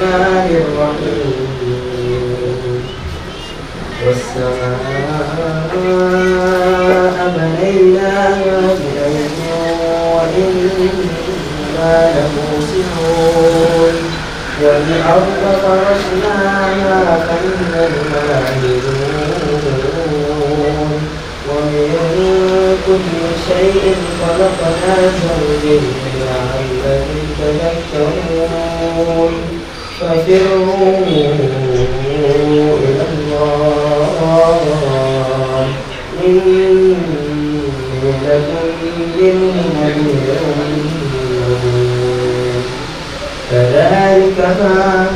الرحمن الرحيم. والسماء بنيناها بأيد وإنا لموسعون والأرض فرشناها فإننا ومن كل شيء خلقنا زوجين لعلكم تذكرون ففروا إلى الله إني لكم منه نذير كذلك ما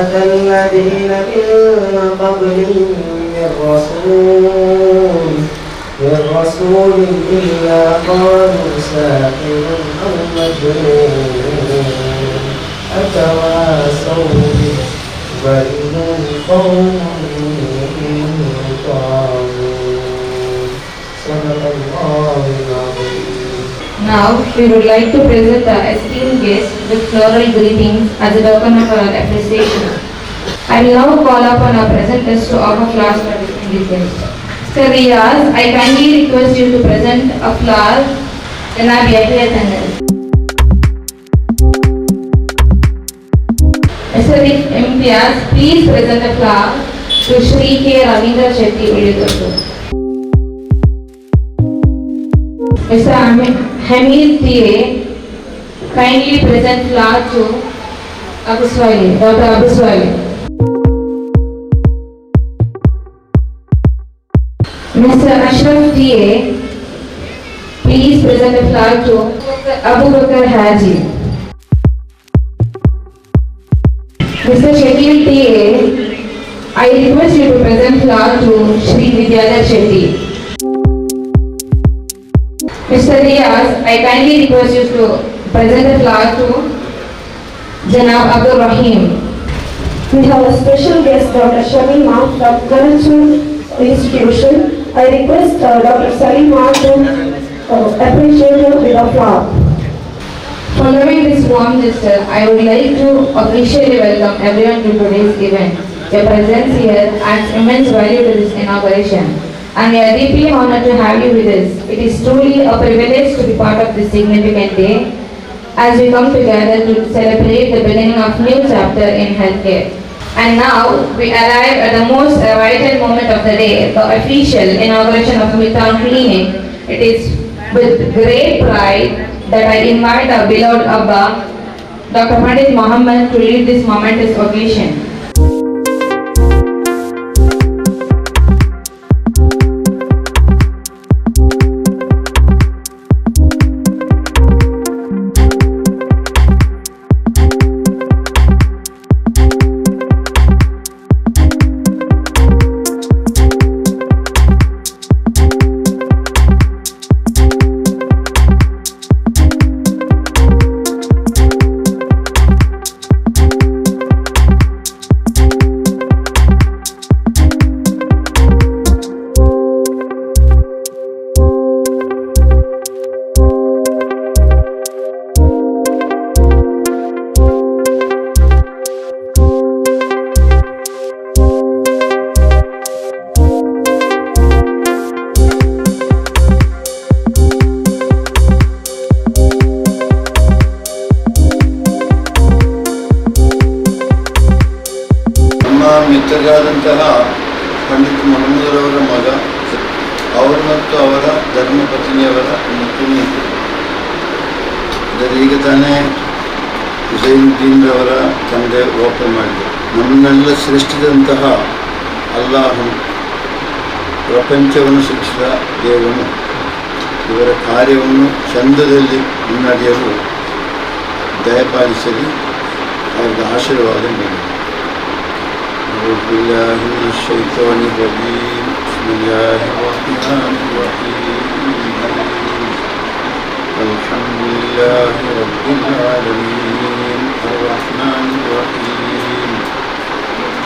أتى الذين من قبلهم من رسول من رسول إلا قالوا ساحر أو مجنون. أتواصوا به بل هم قوم طاغون صدق الله العظيم Now, we would like to present the esteemed guest with floral greetings as a token of our appreciation. I will now call upon our presenters to offer flowers for distinguished guest. Mr. Riyaz, I kindly request you to present a flower in our Yahya Tangal. Mr. Imtiaz, please present a flower to Shri K. Ravindra Shetty Uliyatottu. Mr. Ami- Hamid T.A. kindly present flower to Abuswali, Dr. Abuswali. Mr. Ashraf T.A. please present a flower to Abu Bakr Haji. Mr. Shakil T.A. I request you to present flower to Shri Vidyadhar Shetty. Mr. Riaz, I kindly request you to present the flower to Janab Abdul Rahim. We have a special guest, Dr. Shamima from Garanchur Institution. I request uh, Dr. Salima to uh, appreciate her with a flower. Following this warm gesture, I would like to officially welcome everyone to today's event. Your presence here adds immense value to this inauguration. And we are deeply honored to have you with us. It is truly a privilege to be part of this significant day as we come together to celebrate the beginning of a new chapter in healthcare. And now we arrive at the most vital moment of the day, the official inauguration of Midtown Clinic. It is with great pride that I invite our beloved Abba, Dr. Pandit Mohammed to lead this momentous occasion. ನಮ್ಮನ್ನೆಲ್ಲ ಸೃಷ್ಟಿಸಿದಂತಹ ಅಲ್ಲಾಹನು ಪ್ರಪಂಚವನ್ನು ಸೃಷ್ಟಿಸಿದ ದೇವನು ಇವರ ಕಾರ್ಯವನ್ನು ಚಂದದಲ್ಲಿ ಮುನ್ನಡೆಯಲು ದಯಪಾಲಿಸಲಿ ಅವರಿಗೆ ಆಶೀರ್ವಾದ ನೀಡಿ أعوذ بالله من الشيطان الرجيم بسم الله الرحمن الرحيم الحمد لله رب العالمين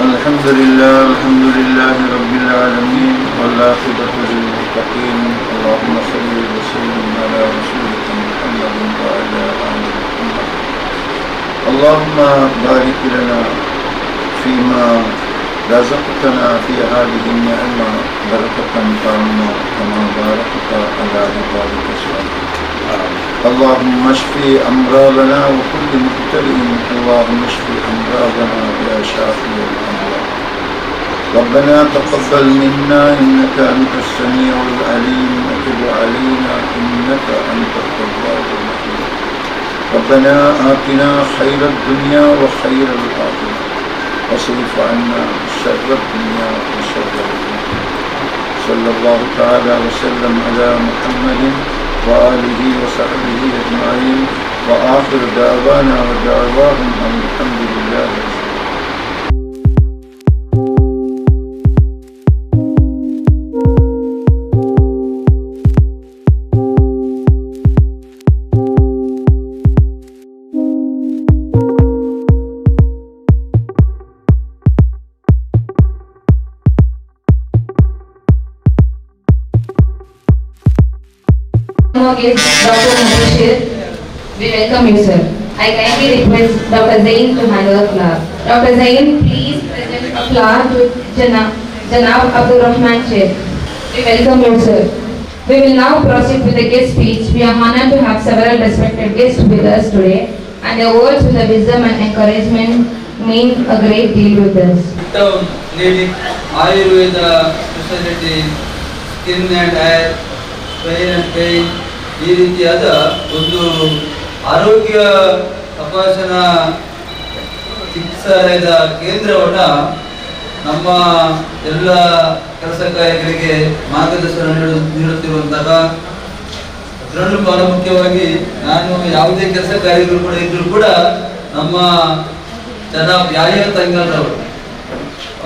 الحمد لله الحمد لله رب العالمين والعاقبة للمتقين. اللهم صل وسلم على رسولك محمد وعلى آل محمد. اللهم بارك لنا فيما رزقتنا في هذه النعمة بركة تامة كما باركت على عبادك الصالحين. اللهم اشف أمراضنا وكل مبتلئ اللهم اشف أمراضنا يا شافي الأمراض. ربنا تقبل منا إنك أنت السميع العليم وتب علينا إنك أنت التواب الرحيم. ربنا آتنا خير الدنيا وخير الآخرة واصرف عنا شر الدنيا وشر الآخرة. صلى الله تعالى وسلم على محمد وآله وصحبه أجمعين وآخر دعوانا ودعواهم أن الحمد لله رب Dr. Mubashir, we welcome you, sir. I kindly request Dr. Zain to handle the flower. Dr. Zain, please present a flower to Janab, Abdul Rahman Sheikh. We welcome you, sir. We will now proceed with the guest speech. We are honored to have several respected guests with us today, and their words with the wisdom and encouragement mean a great deal with us. Ayurveda specialty, skin and hair, pain and pain, ಈ ರೀತಿಯಾದ ಒಂದು ಆರೋಗ್ಯ ತಪಾಸಣಾ ಚಿಕಿತ್ಸಾಲಯದ ಕೇಂದ್ರವನ್ನು ನಮ್ಮ ಎಲ್ಲ ಕೆಲಸ ಕಾರ್ಯಗಳಿಗೆ ಮಾರ್ಗದರ್ಶನ ನೀಡ ನೀಡುತ್ತಿರುವಂತಹ ಅದರಲ್ಲೂ ಬಹಳ ಮುಖ್ಯವಾಗಿ ನಾನು ಯಾವುದೇ ಕೆಲಸ ಕಾರ್ಯಗಳು ಕೂಡ ಇದ್ರೂ ಕೂಡ ನಮ್ಮ ಜನ ವ್ಯಾಯ ತಂಗಲ್ರವರು.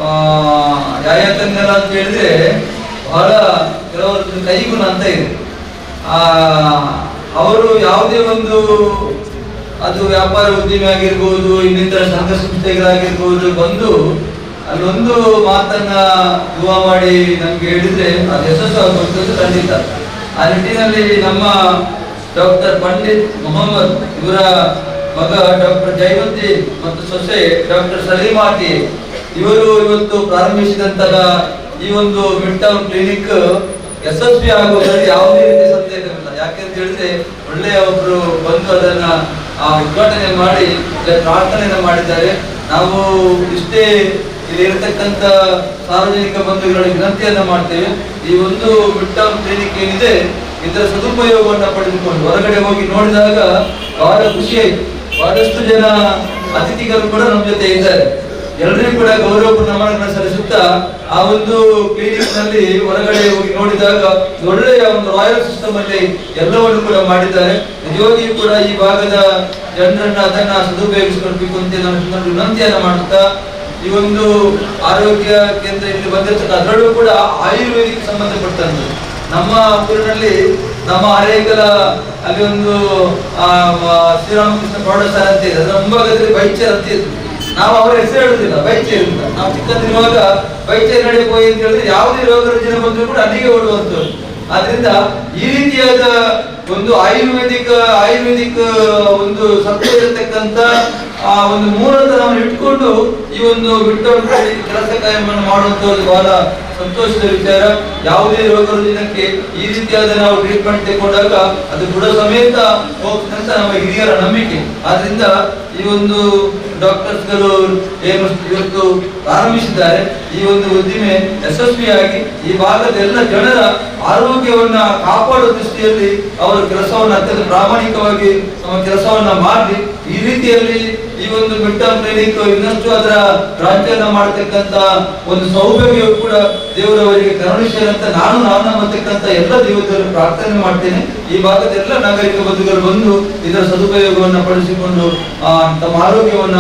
ಆ, ಯಾಯ ತಂಗಲ ಅಂತ ಹೇಳಿದ್ರೆ ಬಹಳ ಕೆಲವರದ್ದು ಕೈಗುಣ ಅಂತ ಇದೆ. ಅವರು ಯಾವುದೇ ಒಂದು, ಅದು ವ್ಯಾಪಾರ ಉದ್ದಿಮೆ ಆಗಿರ್ಬೋದು, ಇನ್ನಿತರ ಸಂಘ ಸಂಸ್ಥೆಗಳಾಗಿರ್ಬೋದು ಬಂದು ಅಲ್ಲೊಂದು ಮಾತನ್ನ ದುವಾ ಮಾಡಿ ನಮ್ಗೆ ಹೇಳಿದ್ರೆ ಅದು ಯಶಸ್ಸು ಖಂಡಿತ. ಆ ನಿಟ್ಟಿನಲ್ಲಿ ನಮ್ಮ ಡಾಕ್ಟರ್ ಪಂಡಿತ್ ಮೊಹಮ್ಮದ್ ಇವರ ಮಗ ಡಾಕ್ಟರ್ ಜೈವಂತಿ ಮತ್ತು ಸೊಸೆ ಡಾಕ್ಟರ್ ಸಲೀಮಾಟಿ ಇವರು ಇವತ್ತು ಪ್ರಾರಂಭಿಸಿದಂತಹ ಈ ಒಂದು ಮಿಡ್ ಟೌನ್ ಕ್ಲಿನಿಕ್ ಯಶಸ್ವಿ ಆಗುವುದರಲ್ಲಿ ಯಾವುದೇ ರೀತಿಯ ಸಂದೇಹವಿಲ್ಲ. ಯಾಕೆಂತ ಹೇಳಿದ್ರೆ, ಒಳ್ಳೆಯ ಒಬ್ರು ಬಂದು ಅದನ್ನ ಉದ್ಘಾಟನೆ ಮಾಡಿ ಪ್ರಾರ್ಥನೆ ಪ್ರಾರ್ಥನೆಯನ್ನ ಮಾಡಿದ್ದಾರೆ. ನಾವು ಇಷ್ಟೇ ಇಲ್ಲಿ ಇರತಕ್ಕಂತ ಸಾರ್ವಜನಿಕ ಬಂಧುಗಳ ವಿನಂತಿಯನ್ನ ಮಾಡ್ತೇವೆ. ಈ ಒಂದು ಮಿಡ್ ಕ್ಲಿನಿಕ್ ಏನಿದೆ, ಇದರ ಸದುಪಯೋಗವನ್ನ ಪಡೆದುಕೊಂಡು, ಹೊರಗಡೆ ಹೋಗಿ ನೋಡಿದಾಗ ಬಹಳ ಖುಷಿ ಆಯ್ತು. ಬಹಳಷ್ಟು ಜನ ಅತಿಥಿಗಳು ಕೂಡ ನಮ್ಮ ಜೊತೆ ಇದ್ದಾರೆ. ಎಲ್ಲರಿಗೂ ಕೂಡ ಗೌರವ ನಮನಗಳನ್ನು ಸಲ್ಲಿಸುತ್ತಾ ಆ ಒಂದು ಕ್ಲಿನಿಕ್ನಲ್ಲಿ ಹೊರಗಡೆ ಹೋಗಿ ನೋಡಿದಾಗ ಒಳ್ಳೆಯ ಒಂದು ರಾಯಲ್ ಸಿಸ್ಟಮ್ ಅಲ್ಲಿ ಎಲ್ಲವನ್ನು ಕೂಡ ಮಾಡಿದ್ದಾರೆ. ನಿಜವಾಗಿಯೂ ಕೂಡ ಈ ಭಾಗದ ಜನರನ್ನ ಅದನ್ನ ಸದುಪಯೋಗಿಸಿಕೊಳ್ಬೇಕು ಅಂತ ನಾನು ವಿನಂತಿಯನ್ನ ಮಾಡುತ್ತಾ, ಈ ಒಂದು ಆರೋಗ್ಯ ಕೇಂದ್ರ ಇಲ್ಲಿ ಬಂದಿರ್ತಕ್ಕ ಅದರಲ್ಲೂ ಕೂಡ ಆಯುರ್ವೇದಿಕ್ ಸಂಬಂಧಪಟ್ಟಂತೆ ನಮ್ಮ ಊರಿನಲ್ಲಿ ನಮ್ಮ ಹರೇಕಲ ಅಲ್ಲಿ ಒಂದು ಶ್ರೀರಾಮಕೃಷ್ಣ ಪ್ರೌಢಶಾಲೆ ಅಂತ ಇದೆ. ಅದರ ಮುಂಭಾಗದಲ್ಲಿ ಬೈಚರ್ ಅಂತ ಇತ್ತು ನಾವು ಅವರ ಹೆಸರು ಹೇಳುದಿಲ್ಲ ವೈದ್ಯ ಅಂತ. ನಾವು ಚಿಕ್ಕಂದಿರುವಾಗ ವೈದ್ಯ ನಡೆಯಕ್ಕೆ ಹೋಗಿ ಅಂತ ಹೇಳಿದ್ರೆ ಯಾವುದೇ ರೋಗ ರುಜಿನ ಬಂದರೂ ಕೂಡ ಅಲ್ಲಿಗೆ ಓಡುವಂಥದ್ದು ಆದ್ರಿಂದ ಈ ರೀತಿಯಾದ ಒಂದು ಆಯುರ್ವೇದಿಕ್ ಆಯುರ್ವೇದಿಕ್ ಒಂದು ಸತ್ವ ಆ ಒಂದು ಮೂಲತನವನ್ನು ಇಟ್ಕೊಂಡು ಈ ಒಂದು ಬಿಟ್ಟು ಕೆಲಸ ಕಾರ್ಯವನ್ನು ಮಾಡುವಂತದ್ದು ಬಹಳ ಸಂತೋಷದ ವಿಚಾರ. ಯಾವುದೇ ರೋಗ ರುಜಿನಕ್ಕೆ ಈ ರೀತಿಯಾದ ನಾವು ಟ್ರೀಟ್ಮೆಂಟ್ ತಗೊಂಡಾಗ ಅದು ಬುಡ ಸಮೇತ ಹೋಗ್ತಂತ ನಮ್ಮ ಹಿರಿಯರ ನಂಬಿಕೆ. ಆದ್ರಿಂದ ಈ ಒಂದು ಡಾಕ್ಟರ್ಸ್ಗಳು ಏನು ಇವತ್ತು ಪ್ರಾರಂಭಿಸಿದ್ದಾರೆ ಈ ಒಂದು ಉದ್ದಿಮೆ ಯಶಸ್ವಿಯಾಗಿ ಈ ಭಾಗದ ಎಲ್ಲ ಜನರ ಆರೋಗ್ಯವನ್ನ ಕಾಪಾಡುವ ದೃಷ್ಟಿಯಲ್ಲಿ ಅವರ ಕೆಲಸವನ್ನು ಅತ್ಯಂತ ಪ್ರಾಮಾಣಿಕವಾಗಿ ತಮ್ಮ ಕೆಲಸವನ್ನ ಮಾಡಿ, ಈ ರೀತಿಯಲ್ಲಿ ಈ ಒಂದು ಬೆಟ್ಟ ಕ್ಲಿನಿಕ್ ಇನ್ನಷ್ಟು ಅದರ ರಾಜ್ಯನ ಮಾಡತಕ್ಕಂತ ಒಂದು ಸೌಭಾಗ್ಯವು ಕೂಡ ದೇವರವರಿಗೆ ಕರುಣಿಸಲಿ ನಾನು ನಾನು ನಾವು ನಂಬತಕ್ಕಂತ ಎಲ್ಲ ದೇವತೆಗಳು ಪ್ರಾರ್ಥನೆ ಮಾಡ್ತೇನೆ. ಈ ಭಾಗದ ಎಲ್ಲ ನಾಗರಿಕ ಬಂಧುಗಳು ಬಂದು ಇದರ ಸದುಪಯೋಗವನ್ನು ಪಡಿಸಿಕೊಂಡು ಆ, ತಮ್ಮ ಆರೋಗ್ಯವನ್ನ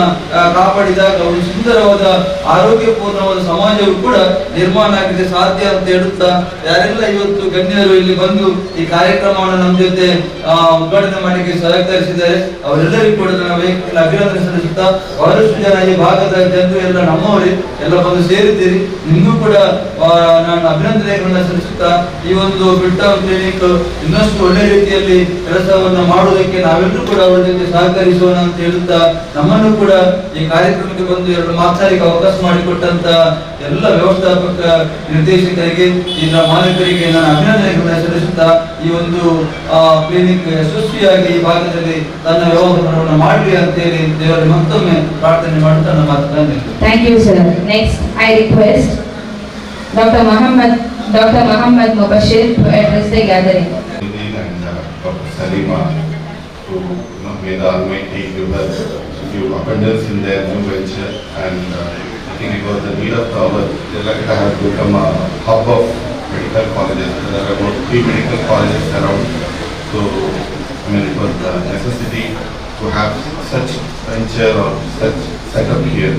ಕಾಪಾಡಿದಾಗ ಒಂದು ಸುಂದರವಾದ ಆರೋಗ್ಯಪೂರ್ಣವಾದ ಸಮಾಜವು ಕೂಡ ನಿರ್ಮಾಣ ಆಗಿದೆ ಸಾಧ್ಯ ಅಂತ ಹೇಳುತ್ತಾ ಯಾರೆಲ್ಲ ಇವತ್ತು ಗಣ್ಯರು ಇಲ್ಲಿ ಬಂದು ಈ ಕಾರ್ಯಕ್ರಮವನ್ನು ನಮ್ಮ ಜೊತೆ ಉದ್ಘಾಟನೆ ಮಾಡಲಿಕ್ಕೆ ಸಹಕರಿಸಿದ್ದಾರೆ ಅವರೆಲ್ಲರಿಗೂ ಕೂಡ ನಾವು ಅಭಿನಂದನೆ ಸಲ್ಲಿಸುತ್ತಾ ಬಹಳಷ್ಟು ಜನ ಈ ಭಾಗದ ಜನರು ಎಲ್ಲ ನಮ್ಮವರೇ ಎಲ್ಲ ಬಂದು ಸೇರಿದ್ದೀರಿ. ನಿಮಗೂ ಕೂಡ ನಾನು ಅಭಿನಂದನೆಗಳನ್ನ ಸಲ್ಲಿಸುತ್ತಾ ಈ ಒಂದು ಬಿಟ್ಟ ಕ್ಲಿನಿಕ್ ಇನ್ನಷ್ಟು ಒಳ್ಳೆ ರೀತಿಯಲ್ಲಿ ಕೆಲಸವನ್ನ ಮಾಡುವುದಕ್ಕೆ ನಾವೆಲ್ಲರೂ ಕೂಡ ಅವರ ಜೊತೆ ಸಹಕರಿಸೋಣ ಅಂತ ಹೇಳುತ್ತಾ ನಮ್ಮನ್ನು ಕೂಡ ಈ ಕಾರ್ಯಕ್ರಮಕ್ಕೆ ಬಂದು ಎರಡು ಮಾತನಾಡಿಗೆ ಅವಕಾಶ ಮಾಡಿಕೊಟ್ಟಂತ ಎಲ್ಲ ವ್ಯವಸ್ಥಾಪಕ ನಿರ್ದೇಶಕರಿಗೆ ಇದರ ಮಾಲೀಕರಿಗೆ ನಾನು ಅಭಿನಂದನೆಗಳನ್ನ ಸಲ್ಲಿಸುತ್ತಾ ಈ ಒಂದು ಕ್ಲಿನಿಕ್ ಯಶಸ್ವಿಯಾಗಿ ಈ ಭಾಗದಲ್ಲಿ ತನ್ನ ವ್ಯವಹಾರವನ್ನು ಮಾಡಲಿ ಅಂತ ಹೇಳಿ ದೇವರಲ್ಲಿ ಮತ್ತೊಮ್ಮೆ ಪ್ರಾರ್ಥನೆ ಮಾಡುತ್ತಾ ನನ್ನ ಮಾತುಗಳನ್ನು ನಿಲ್ಲಿಸ್ತೇನೆ. Thank you, sir. Next, I request Dr. Muhammad, Dr. Muhammad Mubashir to address the gathering. Indeed, and uh, Dr. Salima to you know, may the Almighty give us give abundance in their new venture and uh, I think it was the need of the hour. Jelakata has become a hub of medical colleges. There are about three medical colleges around. So, I mean, it was the necessity to have such venture or such setup here.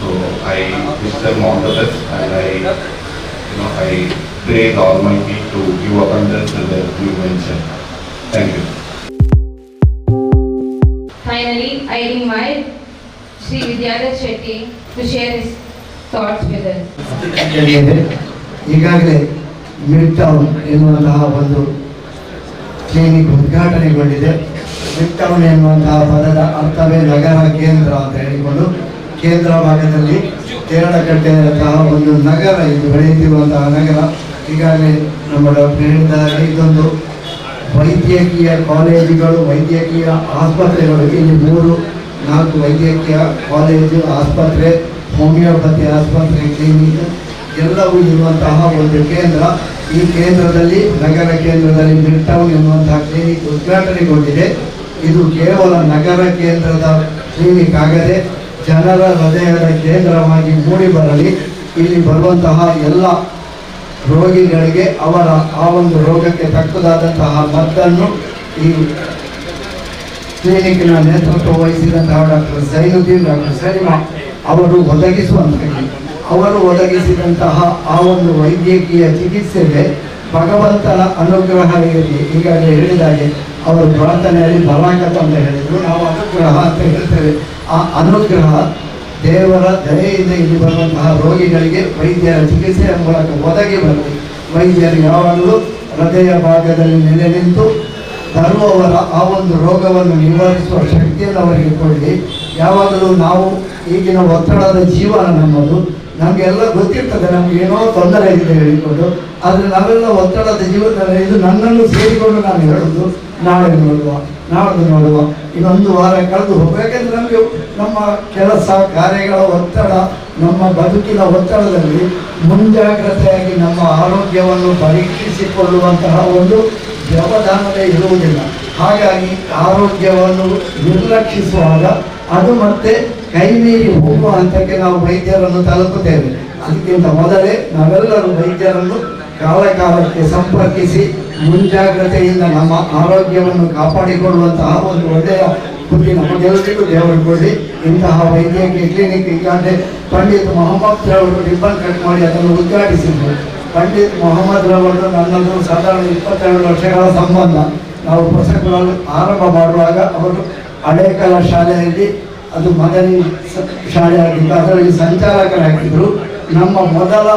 So I wish them all the best and I you know, I pray the Almighty to give abundance to their new venture. Thank you. Finally, I invite Sri Vidyadhar Shetty to share his thoughts with us. ನಡೆದಿದೆ ಈಗಾಗಲೇ Mid Town ಎನ್ನುವಂತಹ ಒಂದು clinic ಉದ್ಘಾಟನೆಗೊಂಡಿದೆ. Mid town ಎನ್ನುವಂತಹ ಪದದ ಅರ್ಥವೇ ನಗರ, ಕೇಂದ್ರ ಅಂತ ಹೇಳಿಕೊಂಡು ಕೇಂದ್ರ ಭಾಗದಲ್ಲಿ ಕೇರಳಕಟ್ಟೆಯಂತಹ ಒಂದು ನಗರ ಇದು ಬೆಳೆಯುತ್ತಿರುವಂತಹ ನಗರ. ಈಗಾಗಲೇ ನಮ್ಮ ಡಾಕ್ಟರ್ ಹೇಳಿದ್ದಾರೆ, ಇದೊಂದು ವೈದ್ಯಕೀಯ ಕಾಲೇಜುಗಳು, ವೈದ್ಯಕೀಯ ಆಸ್ಪತ್ರೆಗಳು. ಇಲ್ಲಿ ಮೂರು, ನಾಲ್ಕು ವೈದ್ಯಕೀಯ ಕಾಲೇಜು, ಆಸ್ಪತ್ರೆ, ಹೋಮಿಯೋಪತಿ ಆಸ್ಪತ್ರೆ, ಕ್ಲಿನಿಕ್ ಎಲ್ಲವೂ ಇರುವಂತಹ ಒಂದು ಕೇಂದ್ರ. ಈ ಕೇಂದ್ರದಲ್ಲಿ, ನಗರ ಕೇಂದ್ರದಲ್ಲಿ ಮಿಡ್ ಟೌನ್ ಎನ್ನುವಂತಹ ಕ್ಲಿನಿಕ್ ಉದ್ಘಾಟನೆಗೊಂಡಿದೆ. ಇದು ಕೇವಲ ನಗರ ಕೇಂದ್ರದ ಕ್ಲಿನಿಕ್ ಆಗದೆ, ಜನರ ಹೃದಯದ ಕೇಂದ್ರವಾಗಿ ಮೂಡಿ ಬರಲಿ. ಇಲ್ಲಿ ಬರುವಂತಹ ಎಲ್ಲ ರೋಗಿಗಳಿಗೆ ಅವರ ಆ ಒಂದು ರೋಗಕ್ಕೆ ತಕ್ಕದಾದಂತಹ ಮದ್ದನ್ನು ಈ ಕ್ಲಿನಿಕ್ನ ನೇತೃತ್ವ ವಹಿಸಿದಂತಹ ಡಾಕ್ಟರ್ ಸೈನುದ್ದೀನ್, ಡಾಕ್ಟರ್ ಸಲಿಮಾ ಅವರು ಒದಗಿಸುವಂತಹ ಅವರು ಒದಗಿಸಿದಂತಹ ಆ ಒಂದು ವೈದ್ಯಕೀಯ ಚಿಕಿತ್ಸೆಗೆ ಭಗವಂತನ ಅನುಗ್ರಹ ಇರಲಿ ಈಗಾಗಲೇ ಹೇಳಿದಾಗೆ, ಅವರು ಪ್ರಾರ್ಥನೆಯಲ್ಲಿ ಬಲಾಕತ್ ಅಂತ ಹೇಳಿದರು. ನಾವು ಅನುಗ್ರಹ ಅಂತ ಹೇಳ್ತೇವೆ. ಆ ಅನುಗ್ರಹ ದೇವರ ದಯೆಯಿಂದ ಇಲ್ಲಿ ಬರುವಂತಹ ರೋಗಿಗಳಿಗೆ ವೈದ್ಯರ ಚಿಕಿತ್ಸೆಯ ಮೂಲಕ ಒದಗಿ ಬರಲಿ ವೈದ್ಯರು ಯಾವಾಗಲೂ ಹೃದಯ ಭಾಗದಲ್ಲಿ ನೆಲೆ ನಿಂತು ಬರುವವರ ಆ ಒಂದು ರೋಗವನ್ನು ನಿವಾರಿಸುವ ಶಕ್ತಿಯನ್ನು ಅವರಿಗೆ ಕೊಡಲಿ ಯಾವಾಗಲೂ ನಾವು ಈಗಿನ ಒತ್ತಡದ ಜೀವನ ನಮ್ಮದು. ನಮಗೆಲ್ಲ ಗೊತ್ತಿರ್ತದೆ, ನಮ್ಗೆ ಏನೋ ತೊಂದರೆ ಇದೆ ಹೇಳಿಕೊಂಡು. ಆದರೆ ನಾವೆಲ್ಲ ಒತ್ತಡದ ಜೀವನದಲ್ಲಿ ಇದು ನನ್ನನ್ನು ಸೇರಿಕೊಂಡು ನಾನು ಹೇಳುದು, ನಾಳೆ ನೋಡುವ, ನಾಡ್ದು ನೋಡುವ. ಇನ್ನೊಂದು ವಾರ ಕಳೆದು ಹೋಗ್ಬೇಕಂದ್ರೆ ನಮಗೆ ನಮ್ಮ ಕೆಲಸ, ಕಾರ್ಯಗಳ ಒತ್ತಡ, ನಮ್ಮ ಬದುಕಿನ ಒತ್ತಡದಲ್ಲಿ ಮುಂಜಾಗ್ರತೆಯಾಗಿ ನಮ್ಮ ಆರೋಗ್ಯವನ್ನು ಪರೀಕ್ಷಿಸಿಕೊಳ್ಳುವಂತಹ ಒಂದು ವ್ಯವಧಾನವೇ ಇರುವುದಿಲ್ಲ. ಹಾಗಾಗಿ ಆರೋಗ್ಯವನ್ನು ನಿರ್ಲಕ್ಷಿಸುವಾಗ ಅದು ಮತ್ತೆ ಕೈ ಮೀರಿ ಹೋಗುವ ಹಂತಕ್ಕೆ ನಾವು ವೈದ್ಯರನ್ನು ತಲುಪುತ್ತೇವೆ. ಅದಕ್ಕಿಂತ ಮೊದಲೇ ನಾವೆಲ್ಲರೂ ವೈದ್ಯರನ್ನು ಕಾಲ ಕಾಲಕ್ಕೆ ಸಂಪರ್ಕಿಸಿ ಮುಂಜಾಗ್ರತೆಯಿಂದ ನಮ್ಮ ಆರೋಗ್ಯವನ್ನು ಕಾಪಾಡಿಕೊಳ್ಳುವಂತಹ ಒಂದು ಒಳ್ಳೆಯ ಬುದ್ಧಿ ನಮಗೆಲ್ಲರಿಗೂ ದೇವರು ಕೊಡಿ ಇಂತಹ ವೈದ್ಯಕೀಯ ಕ್ಲಿನಿಕ್ ಈಗಾಗಲೇ ಪಂಡಿತ್ ಮೊಹಮ್ಮದ್ ರವರು ರಿಬ್ಬನ್ ಕಟ್ ಮಾಡಿ ಅದನ್ನು ಉದ್ಘಾಟಿಸಿದರು. ಪಂಡಿತ್ ಮೊಹಮ್ಮದ್ ರವರು ನನ್ನದು ಸಾಧಾರಣ ಇಪ್ಪತ್ತೆರಡು ವರ್ಷಗಳ ಸಂಬಂಧ ನಾವು ಪುಸ್ತಕಗಳನ್ನು ಆರಂಭ ಮಾಡುವಾಗ ಅವರು ಹಳೇಕಲ ಶಾಲೆಯಲ್ಲಿ ಅದು ಮಗನಿ ಶಾಲೆ ಶಾಲೆಯಾಗಿತ್ತು ಅದರಲ್ಲಿ ಸಂಚಾಲಕರಾಗಿದ್ದರು. ನಮ್ಮ ಮೊದಲ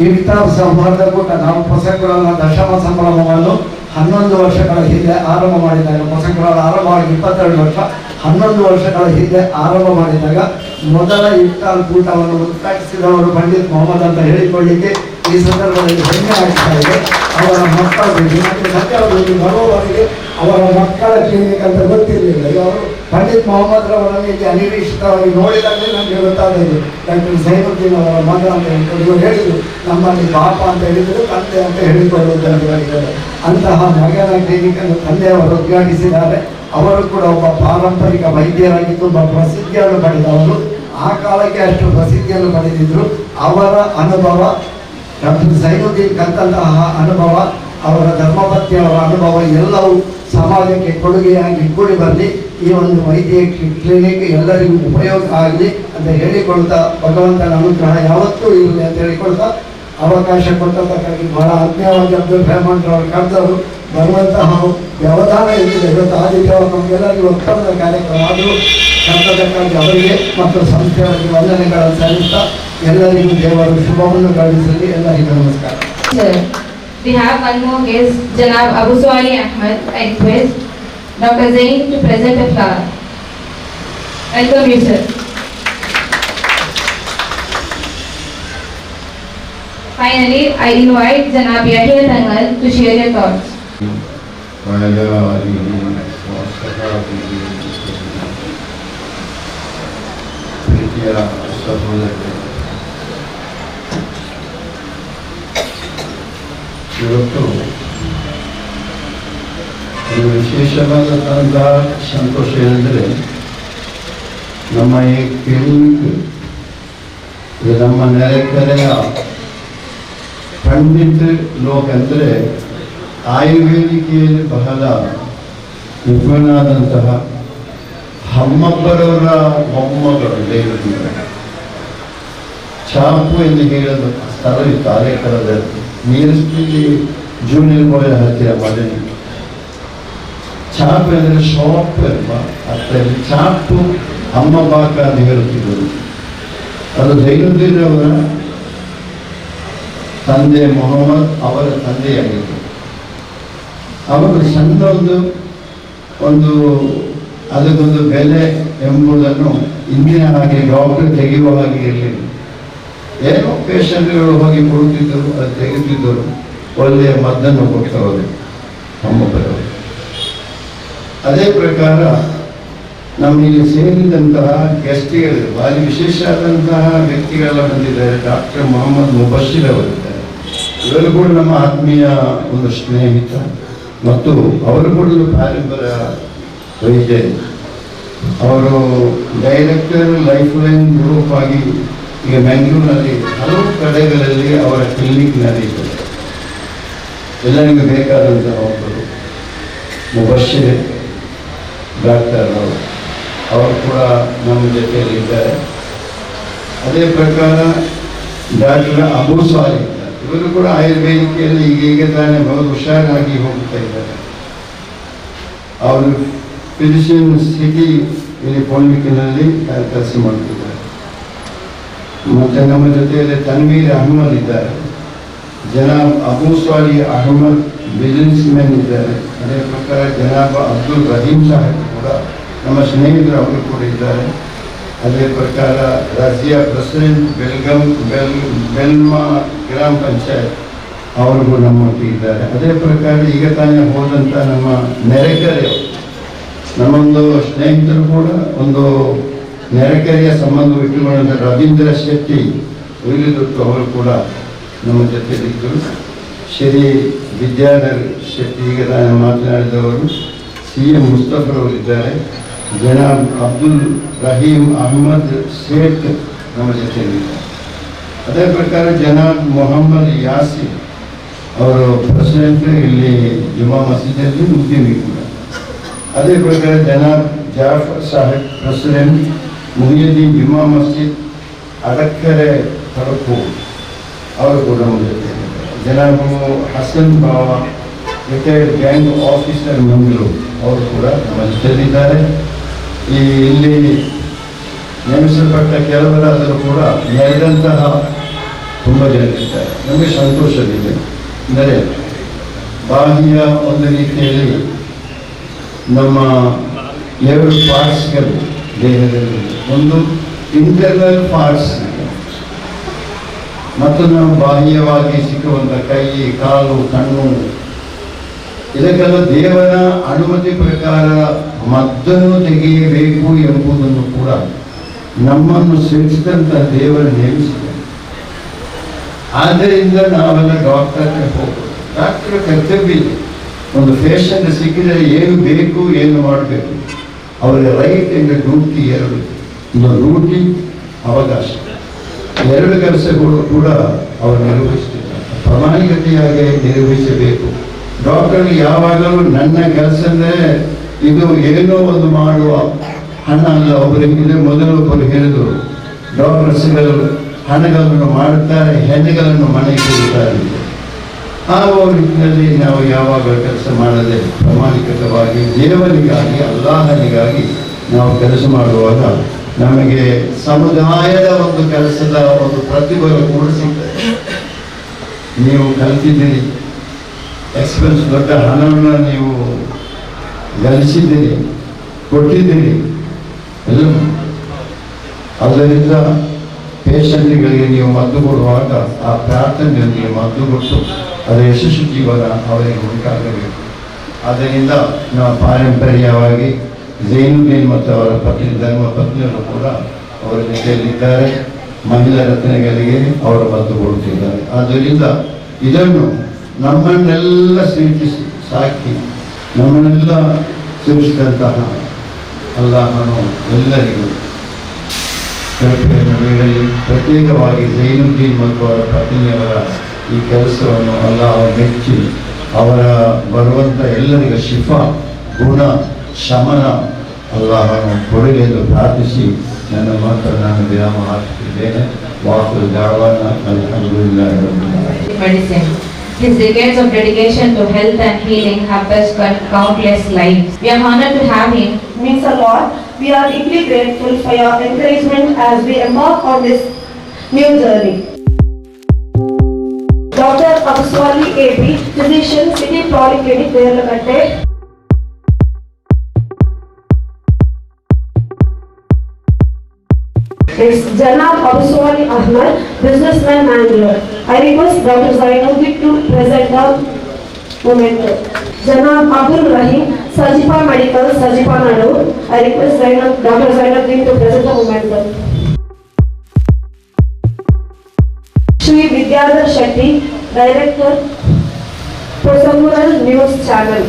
ವಿತಾರ ಸೌಹಾರ್ದ ಕೂಟ ನಾವು ಪುಸ್ತಕಗಳನ್ನು ದಶಮ ಸಂಭ್ರಮವನ್ನು ಹನ್ನೊಂದು ವರ್ಷಗಳ ಹಿಂದೆ ಆರಂಭ ಮಾಡಿದಾಗ ಪುಸ್ತಕಗಳನ್ನು ಆರಂಭವಾಗಿ ಇಪ್ಪತ್ತೆರಡು ವರ್ಷ, ಹನ್ನೊಂದು ವರ್ಷಗಳ ಹಿಂದೆ ಆರಂಭ ಮಾಡಿದಾಗ ಮೊದಲ ಇಫ್ತಾರ್ ಕೂಟವನ್ನು ಉದ್ಘಾಟಿಸಿದವರು ಪಂಡಿತ್ ಮೊಹಮ್ಮದ್ ಅಂತ ಹೇಳಿಕೊಳ್ಳಿಕ್ಕೆ ಈ ಸಂದರ್ಭದಲ್ಲಿ ಹೆಮ್ಮೆ ಆಗ್ತಾ ಇದೆ. ಅವರ ಮಕ್ಕಳ, ಮತ್ತೆ ಸತ್ಯವಾಗಿ ಬರುವವರಿಗೆ ಅವರ ಮಕ್ಕಳ ಕ್ಲಿನಿಕ್ ಅಂತ ಗೊತ್ತಿರಲಿಲ್ಲ. ಅವರು ಪಂಡಿತ್ ಮೊಹಮ್ಮದ್ ರವರನ್ನು ಇಲ್ಲಿ ಅನಿರೀಕ್ಷಿತವಾಗಿ ನೋಡಿದಾಗಲೇ ನನಗೆ ಗೊತ್ತಾಗಿದೆ ಡಾಕ್ಟರ್ ಸೈನುದ್ದೀನ್ ಅವರ ಮಗ ಅಂತ ಹೇಳ್ಕೊಂಡು ಇವರು ಹೇಳಿದರು, ನಮ್ಮಲ್ಲಿ ಪಾಪ ಅಂತ ಹೇಳಿದರು, ತಂದೆ ಅಂತ ಹೇಳಿಕೊಳ್ಳುವುದಂತ ಹೇಳಿದ್ದಾರೆ ಅಂತಹ ಮಗನ ಗೇರಿಗಳನ್ನು ತಂದೆ ಅವರು ಉದ್ಘಾಟಿಸಿದ್ದಾರೆ. ಅವರು ಕೂಡ ಒಬ್ಬ ಪಾರಂಪರಿಕ ವೈದ್ಯರಾಗಿ ತುಂಬ ಪ್ರಸಿದ್ಧಿಯನ್ನು ಪಡೆದವರು. ಆ ಕಾಲಕ್ಕೆ ಅಷ್ಟು ಪ್ರಸಿದ್ಧಿಯನ್ನು ಪಡೆದಿದ್ದರು ಅವರ ಅನುಭವ, ಡಾಕ್ಟರ್ ಸೈನುದ್ದೀನ್ ಕಂತಹ ಅನುಭವ, ಅವರ ಧರ್ಮಪತ್ನಿಯವರ ಅನುಭವ ಎಲ್ಲವೂ ಸಮಾಜಕ್ಕೆ ಕೊಡುಗೆಯಾಗಿ ಕೂಡಿ ಬರಲಿ. ಈ ಒಂದು ವೈದ್ಯಕೀಯ ಕ್ಲಿನಿಕ್ ಎಲ್ಲರಿಗೂ ಉಪಯೋಗ ಆಗಲಿ ಅಂತ ಹೇಳಿಕೊಳ್ತಾ ಭಗವಂತನ ಅನುಗ್ರಹ ಯಾವತ್ತೂ ಇರಲಿ ಅಂತ ಹೇಳಿಕೊಳ್ತಾ ಅವಕಾಶ ಕೊಡ್ತಕ್ಕಾಗಿ ಬಹಳ ಆತ್ಮೀಯವಾಗಿ ಅಬ್ದುಲ್ ರೆಹಮಾನ್ ಅವರು ಕರೆದವರು. ಬರುವಂತಹ ವ್ಯವಧಾನ ಇಲ್ಲಿದೆ ಇವತ್ತು ಆದಿತ್ಯವಾಗ ನಮಗೆಲ್ಲರಿಗೂ ಒಪ್ಪಂದ ಕಾರ್ಯಕ್ರಮ ಆದರೂ ಕರ್ತದಕ್ಕಾಗಿ ಅವರಿಗೆ ಮತ್ತು ಸಂಸ್ಥೆಯವರಿಗೆ ವಂದನೆಗಳನ್ನು ಸಲ್ಲಿಸ್ತಾ ಎಲ್ಲರಿಗೂ ದೇವರು ಶುಭವನ್ನು ಕಳಿಸಲಿ ಎಲ್ಲರಿಗೂ ನಮಸ್ಕಾರ. We have one more guest, Janab Abu Swani Ahmed. I request Dr. Zain to present a flower. Welcome you, sir. Finally, I invite Janab Yahya Tangal to share your thoughts. Thank you. ಇವತ್ತು ವಿಶೇಷವಾದ ವಿಶೇಷವಾದಂತಹ ಸಂತೋಷ ಏನಂದರೆ ನಮ್ಮ ಈ clinic ಇದು ನಮ್ಮ ನೆರೆಕೆರೆಯ ಪಂಡಿತ್ ಲೋಕ ಅಂದರೆ ಆಯುರ್ವೇದಿಕೆಯಲ್ಲಿ ಬಹಳ ನಿಪುಣನಾದಂತಹ ಹಮ್ಮಬ್ಬರವರ ಮೊಮ್ಮಗಳು ದೇವರಿಂದ ಚಾಪು ಎಂದು ಹೇಳಲು ಸ್ಥಳ ಈ ಆಲೇಖನದಲ್ಲಿ ನೀರಸ್ತಿಲಿ ಜೂನಿಯರ್ ಬಾಯ್ ಹತ್ತಿರ ಮದನಿ. ಚಾಪು ಅಂದರೆ ಶಾಪ್ ಎಂಬ ಅರ್ಥದಲ್ಲಿ ಚಾಪು ಅಮ್ಮ ಬಾಕ ಅಂತ ಹೇಳುತ್ತಿದ್ದರು. ಅದು ಅವರ ತಂದೆ ಮೊಹಮ್ಮದ್ ಅವರ ತಂದೆಯಾಗಿತ್ತು. ಅವರು ಸಣ್ಣ ಒಂದು ಒಂದು ಅದಕ್ಕೊಂದು ಬೆಲೆ ಎಂಬುದನ್ನು ಇಂದಿನ ಹಾಗೆ ಡಾಕ್ಟರ್ ತೆಗೆಯುವ ಹಾಗೆ ಇರಲಿಲ್ಲ. ಏನೋ ಪೇಷಂಟ್ಗಳು ಹೋಗಿ ಕೊಡುತ್ತಿದ್ದರು, ಅದು ತೆಗೆದಿದ್ದರು ಒಳ್ಳೆಯ ಮದ್ದನ್ನು ಕೊಟ್ಟವರು ಬರೋದು ಅದೇ ಪ್ರಕಾರ ನಮಗೆ ಸೇರಿದಂತಹ ಗೆಸ್ಟ್ಗಳು ಭಾರಿ ವಿಶೇಷ ಆದಂತಹ ವ್ಯಕ್ತಿಗಳೆಲ್ಲ ಬಂದಿದ್ದಾರೆ, ಡಾಕ್ಟರ್ ಮೊಹಮ್ಮದ್ ಮುಬಶೀರ್ ಅವರಿದ್ದಾರೆ. ಇವರು ಕೂಡ ನಮ್ಮ ಆತ್ಮೀಯ ಒಂದು ಸ್ನೇಹಿತ ಮತ್ತು ಅವರು ಕೂಡ ಭಾರಿ ಬರ ವೈದ್ಯ. ಅವರು ಡೈರೆಕ್ಟರ್ ಲೈಫ್ ಲೈನ್ ಗ್ರೂಪ್ ಆಗಿ ಈಗ ಬೆಂಗಳೂರಿನಲ್ಲಿ ಹಲವು ಕಡೆಗಳಲ್ಲಿ ಅವರ ಕ್ಲಿನಿಕ್ ನಡೆಯುತ್ತದೆ ಎಲ್ಲರಿಗೂ ಬೇಕಾದಂಥ ಒಬ್ಬರು ಮುಬಶಿರ್ ಡಾಕ್ಟರ್ ಅವರು. ಅವರು ಕೂಡ ನಮ್ಮ ಜೊತೆಯಲ್ಲಿ ಇದ್ದಾರೆ. ಅದೇ ಪ್ರಕಾರ ಡಾಕ್ಟರ್ ಅಬು ಸಾಲಿ ಇವರು ಕೂಡ ಆಯುರ್ವೇದಿಕೆಯಲ್ಲಿ ಈಗೀಗ ತಾನೇ ಬಹಳ ಹುಷಾರಾಗಿ ಹೋಗ್ತಾ ಇದ್ದಾರೆ. ಅವರು ಫಿಸಿಷಿಯನ್ ಸಿಟಿ ಇಲ್ಲಿ ಪೊಲಿಟಿಕ್ನಲ್ಲಿ ಕೆಲಸ ಮಾಡ್ತಿದ್ದಾರೆ. ಮತ್ತೆ ನಮ್ಮ ಜೊತೆಯಲ್ಲಿ ತನ್ವೀರ್ ಅಹಮದ್ ಇದ್ದಾರೆ. ಜನಾಬ್ ಅಬೂ ಸಾಲಿ ಅಹಮದ್ ಬಿಸಿನೆಸ್ ಮ್ಯಾನ್ ಇದ್ದಾರೆ. ಅದೇ ಪ್ರಕಾರ ಜನಾಬ್ ಅಬ್ದುಲ್ ರಹೀಂ ಸಾಹೇಬ್ ಕೂಡ ನಮ್ಮ ಸ್ನೇಹಿತರು ಅವರು ಕೂಡ ಇದ್ದಾರೆ. ಅದೇ ಪ್ರಕಾರ ರಾಜ್ಯ ಪ್ರೆಸಿಡೆಂಟ್ ಬೆಲ್ಗಮ್ ಬೆಲ್ ಬೆಲ್ಮಾ ಗ್ರಾಮ ಪಂಚಾಯತ್ ಅವರಿಗೂ ಇದ್ದಾರೆ. ಅದೇ ಪ್ರಕಾರ ಈಗ ತಾನೇ ಹೋದಂಥ ನಮ್ಮ ನೆರೆಕರೆ ನಮ್ಮೊಂದು ಸ್ನೇಹಿತರು ಕೂಡ ಒಂದು ನೆರೆಕೆರೆಯ ಸಂಬಂಧ ಇಟ್ಟುಕೊಂಡಂತ ರವೀಂದ್ರ ಶೆಟ್ಟಿ ಉಳಿದುಟ್ಟು ಅವರು ಕೂಡ ನಮ್ಮ ಜೊತೆಲಿದ್ದರು ಶ್ರೀ ವಿದ್ಯಾಧರ್ ಶೆಟ್ಟಿ, ಈಗ ನಾನು ಮಾತನಾಡಿದವರು, ಸಿ ಎಂ ಮುಸ್ತಫರವರಿದ್ದಾರೆ ಜನಾಬ್ ಅಬ್ದುಲ್ ರಹೀಂ ಅಹಮದ್ ಶೇಖ್ ನಮ್ಮ ಜೊತೆಯಲ್ಲಿದ್ದಾರೆ ಅದೇ ಪ್ರಕಾರ ಜನಾಬ್ ಮೊಹಮ್ಮದ್ ಯಾಸಿ ಅವರು ಪ್ರೆಸಿಡೆಂಟ್ ಇಲ್ಲಿ ಜುಮಾ ಮಸೀದಿಯಲ್ಲಿ ಉದ್ಯಮಿ ಕೂಡ. ಅದೇ ಪ್ರಕಾರ ಜನಾಬ್ ಜಾಫರ್ ಸಾಹೇಬ್ ಪ್ರೆಸಿಡೆಂಟ್ ಮುಹಿಯುದ್ದೀನ್ ಜುಮಾ ಮಸ್ಜಿದ್ ಅದಕ್ಕರೆ ತಡಕು ಅವರು ಕೂಡ ಜನಾಬು ಹಸನ್ ಬಾವ ರಿಟೈರ್ಡ್ ಗ್ಯಾಂಗ್ ಆಫೀಸರ್ ಮಂಗಳೂರು ಅವರು ಕೂಡ ನಮ್ಮ ಜೊತೆಯಲ್ಲಿದ್ದಾರೆ ಈ ಇಲ್ಲಿ ನೇಮಿಸಲ್ಪಟ್ಟ ಕೆಲವರಾದರೂ ಕೂಡ ನೆರೆದಂತಹ ತುಂಬ ಜನರಿದ್ದಾರೆ. ನಮಗೆ ಸಂತೋಷವಿದೆ. ಅಂದರೆ ಬಾಹ್ಯ ಒಂದು ರೀತಿಯಲ್ಲಿ ನಮ್ಮ ಎರಡು ಪಾರ್ಟ್ಸ್ಗಳು ದೇಹದಲ್ಲಿ ಒಂದು ಇಂಟರ್ನಲ್ ಪಾರ್ಟ್ಸ್. ಮತ್ತು ನಾವು ಬಾಹ್ಯವಾಗಿ ಸಿಕ್ಕುವಂಥ ಕೈ, ಕಾಲು, ಕಣ್ಣು, ಇದಕ್ಕೆಲ್ಲ ದೇವರ ಅನುಮತಿ ಪ್ರಕಾರ ಮದ್ದನ್ನು ತೆಗೆಯಬೇಕು ಎಂಬುದನ್ನು ಕೂಡ ನಮ್ಮನ್ನು ಸೇರಿಸಿದಂಥ ದೇವರು ನೇಮಿಸಿದೆ ಆದ್ದರಿಂದ ನಾವೆಲ್ಲ ಡಾಕ್ಟರ್ಗೆ ಹೋಗ್ಬೋದು ಡಾಕ್ಟರ್ ಕರ್ತವ್ಯ ಇದೆ. ಒಂದು ಪೇಷಂಟ್ ಸಿಕ್ಕಿದರೆ ಏನು ಬೇಕು, ಏನು ಮಾಡಬೇಕು? ಅವರ ರೈಟ್ ಎಂಬ ಡ್ಯೂಟಿ ಎರಡು. ಇನ್ನು ಡ್ಯೂಟಿ ಅವಕಾಶ. ಎರಡು ಕೆಲಸಗಳು ಕೂಡ ಅವರು ನಿರ್ವಹಿಸ್ತಿದ್ದಾರೆ ಪ್ರಮಾಣಿಕತೆಯಾಗಿ ನಿರ್ವಹಿಸಬೇಕು. ಡಾಕ್ಟರ್ ಯಾವಾಗಲೂ ನನ್ನ ಕೆಲಸನೇ ಇದು ಏನೋ ಒಂದು ಮಾಡುವ ಹಣ ಅಲ್ಲ. ಒಬ್ಬರಿಗೆ ಮೊದಲು ಒಬ್ಬರು ಹೇಳಿದರು. ಡಾಕ್ಟರ್ಸ್ಗಳು ಹಣಗಳನ್ನು ಮಾಡುತ್ತಾರೆ, ಹೆಣ್ಣುಗಳನ್ನು ಮನೆಗೆ ಕೊಡುತ್ತಾರೆ. ಆ ನಾವು ಯಾವಾಗ ಕೆಲಸ ಮಾಡದೆ ಪ್ರಾಮಾಣಿಕವಾಗಿ ದೇವನಿಗಾಗಿ ಅಲ್ಲಾಹನಿಗಾಗಿ ನಾವು ಕೆಲಸ ಮಾಡುವಾಗ ನಮಗೆ ಸಮುದಾಯದ ಒಂದು ಕೆಲಸದ ಒಂದು ಪ್ರತಿಫಲ ಕೂಡ ಸಿಗ್ತದೆ. ನೀವು ಕಲಿತಿದ್ದೀರಿ. ಎಕ್ಸ್ಪೆನ್ಸ್ ದೊಡ್ಡ ಹಣವನ್ನು ನೀವು ಗಳಿಸಿದ್ದೀರಿ. ಕೊಟ್ಟಿದ್ದೀರಿ. ಎಲ್ಲ ಅದರಿಂದ ಪೇಷಂಟ್ಗಳಿಗೆ ನೀವು ಮದ್ದು ಕೊಡುವಾಗ ಆ ಪ್ರಾರ್ಥನೆಯೊಂದಿಗೆ ಮದ್ದು ಕೊಟ್ಟು ಅದರ ಯಶಸ್ವಿ ಜೀವನ ಅವರಿಗೆ ಉಂಟಾಗಬೇಕು ಆದ್ದರಿಂದ ನಾವು ಪಾರಂಪರ್ಯವಾಗಿ ಜೈನುದ್ದೀನ್ ಮತ್ತು ಅವರ ಪತ್ನಿ, ಧರ್ಮ ಪತ್ನಿಯರು ಕೂಡ ಅವರ ಜೊತೆಯಲ್ಲಿದ್ದಾರೆ. ಮಹಿಳಾ ರತ್ನಗಳಿಗೆ ಅವರು ಬಂದು ಕೊಡುತ್ತಿದ್ದಾರೆ. ಆದ್ದರಿಂದ ಇದನ್ನು ನಮ್ಮನ್ನೆಲ್ಲ ಸೃಷ್ಟಿಸಿ ಸಾಕಿ, ನಮ್ಮನ್ನೆಲ್ಲ ಸೃಷ್ಟಿಸಿದಂತಹ ಅಲ್ಲಾಹನು ಎಲ್ಲರಿಗೂ ಪ್ರತ್ಯೇಕವಾಗಿ ಜೈನುದ್ದೀನ್ ಮತ್ತು ಅವರ ಪತ್ನಿಯವರ ಈ ಕೆಲಸವನ್ನು ಅಲ್ಲಾಹ ಮೆಚ್ಚಿ ಅವರ ಬರುವಂಥ ಎಲ್ಲರಿಗೂ ಶಿಫಾ ಗುಣ ಶಮನ ಅಲ್ಲಾಹನು ಕೊಡಲಿ ಎಂದು ಪ್ರಾರ್ಥಿಸಿ ನನ್ನ ಮಾತನ್ನು ನಾನು ವಿರಾಮ ಹಾಕುತ್ತಿದ್ದೇನೆ ವಾಕು ದಾವಾನ ಅಲ್ಹಮ್ದುಲಿಲ್ಲಾಹಿ ರಬ್ಬಿಲ್ Al-Ameen. medicine. His decades of dedication to health and healing have touched countless lives. We are honored to have him means a lot. We are deeply grateful for your encouragement as we embark on this new journey. Dr. Abuswali AP, physician, City Polyclinic, Derlakatte. Next, Janab Abuswali Ahmad, businessman manager. I request Dr. Zainuddin to present the memento. Janab Abdul Rahim, Sajipa Medical, Sajipa Nadu. I request Zainab, Dr. Zainuddin to present the memento. Vidyadhar Shetty director పొసమూరల్ news channel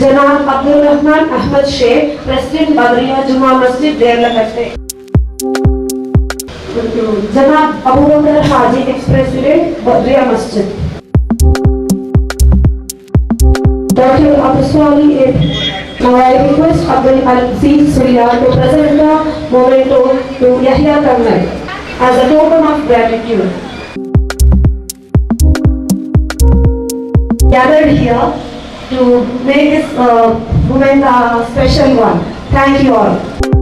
जनाब Abdul Rahman Ahmed Sheikh president बदरिया जुमा मस्जिद डेरला करते जनाब Abu Bakar Haji ex president Babariya Masjid. Doctor Abu साली Now I request Abdul Aziz Surya to present the memento to Yahya Kamel as a token of gratitude. Gathered here to make this uh, moment a special one. Thank you all.